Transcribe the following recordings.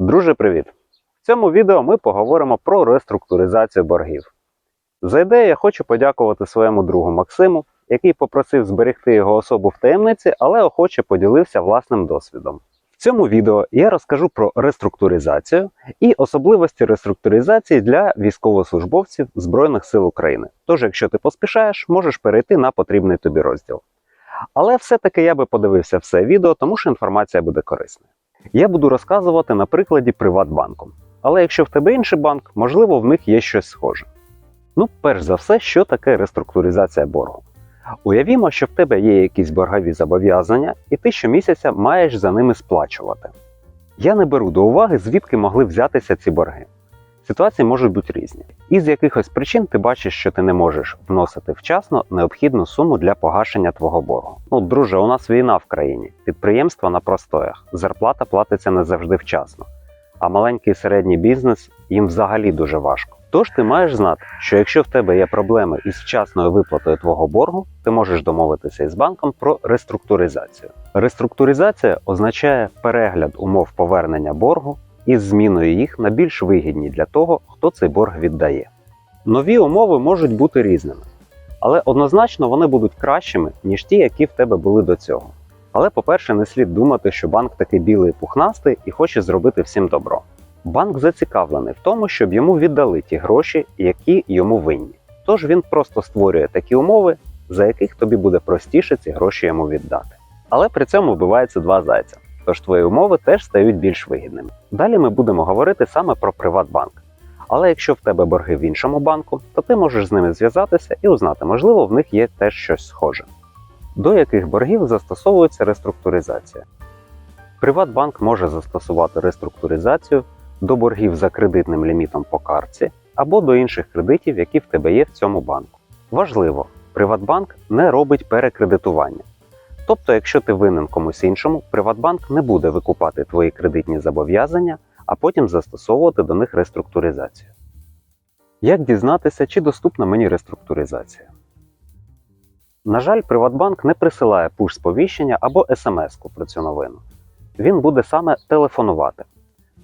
Друже, привіт! В цьому відео ми поговоримо про реструктуризацію боргів. За ідею я хочу подякувати своєму другу Максиму, який попросив зберегти його особу в таємниці, але охоче поділився власним досвідом. В цьому відео я розкажу про реструктуризацію і особливості реструктуризації для військовослужбовців Збройних сил України. Тож, якщо ти поспішаєш, можеш перейти на потрібний тобі розділ. Але все-таки я би подивився все відео, тому що інформація буде корисною. Я буду розказувати на прикладі Приватбанку. Але якщо в тебе інший банк, можливо, в них є щось схоже. Ну, перш за все, що таке реструктуризація боргу? Уявімо, що в тебе є якісь боргові зобов'язання, і ти щомісяця маєш за ними сплачувати. Я не беру до уваги, звідки могли взятися ці борги. Ситуації можуть бути різні. І з якихось причин ти бачиш, що ти не можеш вносити вчасно необхідну суму для погашення твого боргу. Ну, друже, у нас війна в країні, підприємства на простоях, зарплата платиться не завжди вчасно, а маленький і середній бізнес їм взагалі дуже важко. Тож ти маєш знати, що якщо в тебе є проблеми із вчасною виплатою твого боргу, ти можеш домовитися із банком про реструктуризацію. Реструктуризація означає перегляд умов повернення боргу із зміною їх на більш вигідні для того, хто цей борг віддає. Нові умови можуть бути різними, але однозначно вони будуть кращими, ніж ті, які в тебе були до цього. Але, по-перше, не слід думати, що банк такий білий пухнастий і хоче зробити всім добро. Банк зацікавлений в тому, щоб йому віддали ті гроші, які йому винні. Тож він просто створює такі умови, за яких тобі буде простіше ці гроші йому віддати. Але при цьому вбиваються два зайця, тож твої умови теж стають більш вигідними. Далі ми будемо говорити саме про Приватбанк. Але якщо в тебе борги в іншому банку, то ти можеш з ними зв'язатися і узнати, можливо, в них є теж щось схоже. До яких боргів застосовується реструктуризація? Приватбанк може застосувати реструктуризацію до боргів за кредитним лімітом по картці або до інших кредитів, які в тебе є в цьому банку. Важливо, Приватбанк не робить перекредитування. Тобто, якщо ти винен комусь іншому, Приватбанк не буде викупати твої кредитні зобов'язання, а потім застосовувати до них реструктуризацію. Як дізнатися, чи доступна мені реструктуризація? На жаль, Приватбанк не присилає пуш-сповіщення або смс-ку про цю новину. Він буде саме телефонувати.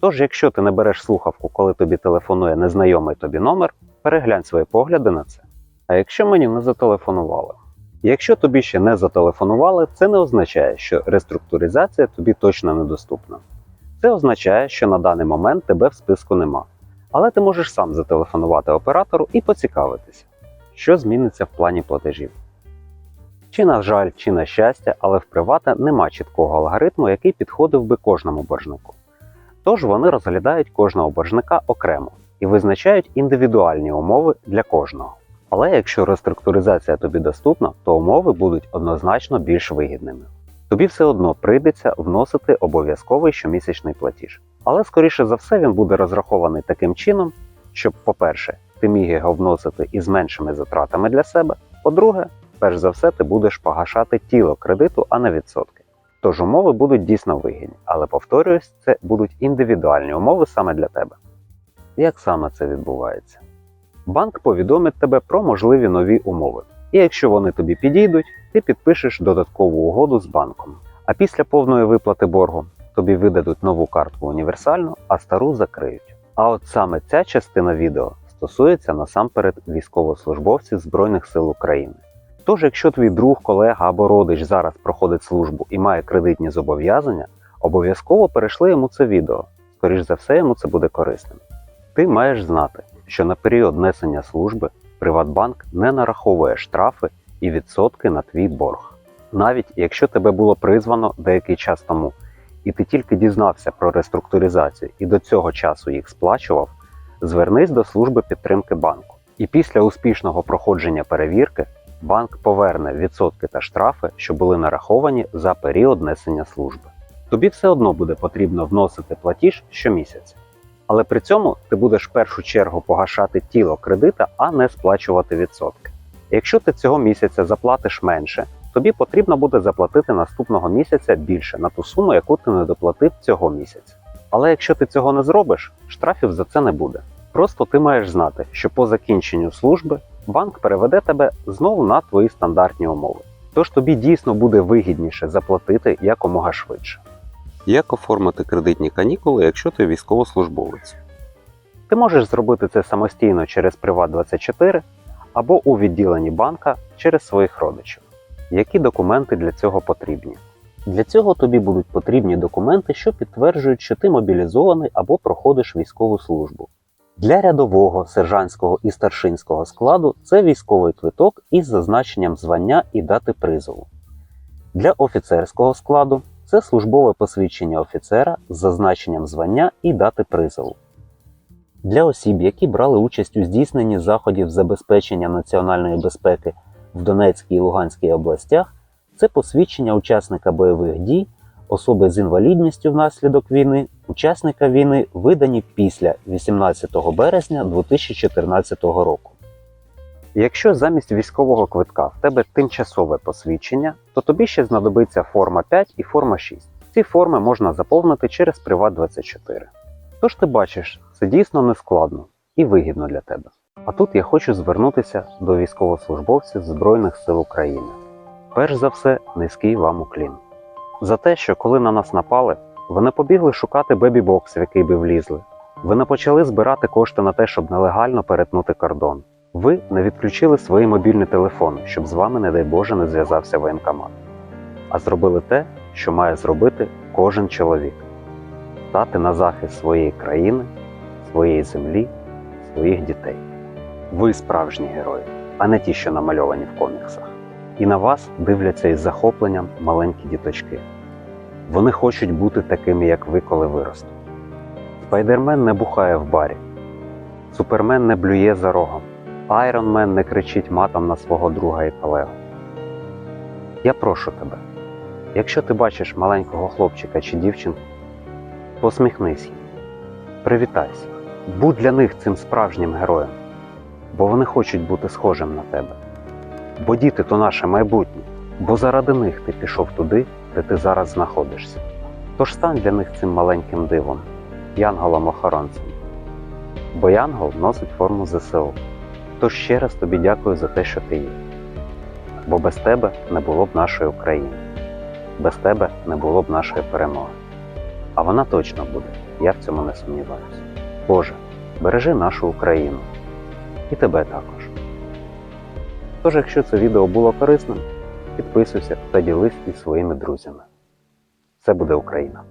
Тож, якщо ти не береш слухавку, коли тобі телефонує незнайомий тобі номер, переглянь свої погляди на це. А якщо мені не зателефонували? Якщо тобі ще не зателефонували, це не означає, що реструктуризація тобі точно недоступна. Це означає, що на даний момент тебе в списку нема. Але ти можеш сам зателефонувати оператору і поцікавитися, що зміниться в плані платежів. Чи на жаль, чи на щастя, але в привата нема чіткого алгоритму, який підходив би кожному боржнику. Тож вони розглядають кожного боржника окремо і визначають індивідуальні умови для кожного. Але якщо реструктуризація тобі доступна, то умови будуть однозначно більш вигідними. Тобі все одно прийдеться вносити обов'язковий щомісячний платіж. Але, скоріше за все, він буде розрахований таким чином, щоб, по-перше, ти міг його вносити із меншими затратами для себе. По-друге, перш за все, ти будеш погашати тіло кредиту, а не відсотки. Тож умови будуть дійсно вигідні, але повторююсь, це будуть індивідуальні умови саме для тебе. Як саме це відбувається? Банк повідомить тебе про можливі нові умови. І якщо вони тобі підійдуть, ти підпишеш додаткову угоду з банком. А після повної виплати боргу тобі видадуть нову картку універсальну, а стару закриють. А от саме ця частина відео стосується насамперед військовослужбовців Збройних сил України. Тож, якщо твій друг, колега або родич зараз проходить службу і має кредитні зобов'язання, обов'язково перейшли йому це відео. Скоріш за все, йому це буде корисним. Ти маєш знати, що на період несення служби Приватбанк не нараховує штрафи і відсотки на твій борг. Навіть якщо тебе було призвано деякий час тому, і ти тільки дізнався про реструктуризацію і до цього часу їх сплачував, звернись до служби підтримки банку. І після успішного проходження перевірки банк поверне відсотки та штрафи, що були нараховані за період несення служби. Тобі все одно буде потрібно вносити платіж щомісяця. Але при цьому ти будеш в першу чергу погашати тіло кредита, а не сплачувати відсотки. Якщо ти цього місяця заплатиш менше, тобі потрібно буде заплатити наступного місяця більше на ту суму, яку ти не доплатив цього місяця. Але якщо ти цього не зробиш, штрафів за це не буде. Просто ти маєш знати, що по закінченню служби банк переведе тебе знову на твої стандартні умови. Тож тобі дійсно буде вигідніше заплатити якомога швидше. Як оформити кредитні канікули, якщо ти військовослужбовець? Ти можеш зробити це самостійно через Приват24 або у відділенні банка через своїх родичів. Які документи для цього потрібні? Для цього тобі будуть потрібні документи, що підтверджують, що ти мобілізований або проходиш військову службу. Для рядового, сержантського і старшинського складу це військовий квиток із зазначенням звання і дати призову. Для офіцерського складу це службове посвідчення офіцера з зазначенням звання і дати призову. Для осіб, які брали участь у здійсненні заходів забезпечення національної безпеки в Донецькій і Луганській областях, це посвідчення учасника бойових дій, особи з інвалідністю внаслідок війни, учасника війни, видані після 18 березня 2014 року. Якщо замість військового квитка в тебе тимчасове посвідчення, то тобі ще знадобиться форма 5 і форма 6. Ці форми можна заповнити через Приват24. Тож ти бачиш, це дійсно нескладно і вигідно для тебе. А тут я хочу звернутися до військовослужбовців Збройних сил України. Перш за все, низький вам уклін. За те, що коли на нас напали, ви не побігли шукати бебі-бокс, в який би влізли. Ви не почали збирати кошти на те, щоб нелегально перетнути кордон. Ви не відключили свої мобільні телефони, щоб з вами, не дай Боже, не зв'язався воєнкомат. А зробили те, що має зробити кожен чоловік стати на захист своєї країни, своєї землі, своїх дітей. Ви справжні герої, а не ті, що намальовані в коміксах. І на вас дивляться із захопленням маленькі діточки. Вони хочуть бути такими, як ви, коли виростуть. Спайдермен не бухає в барі, Супермен не блює за рогом, Айронмен не кричить матом на свого друга і колегу. Я прошу тебе, якщо ти бачиш маленького хлопчика чи дівчинку, посміхнись їм, привітайся, будь для них цим справжнім героєм, бо вони хочуть бути схожим на тебе. Бо діти то наше майбутнє, бо заради них ти пішов туди, де ти зараз знаходишся. Тож стань для них цим маленьким дивом, янголом-охоронцем. Бо янгол носить форму ЗСУ. Тож ще раз тобі дякую за те, що ти є. Бо без тебе не було б нашої України, без тебе не було б нашої перемоги. А вона точно буде, я в цьому не сумніваюся. Боже, бережи нашу Україну і тебе також. Тож, якщо це відео було корисним, підписуйся та ділись із своїми друзями. Це буде Україна!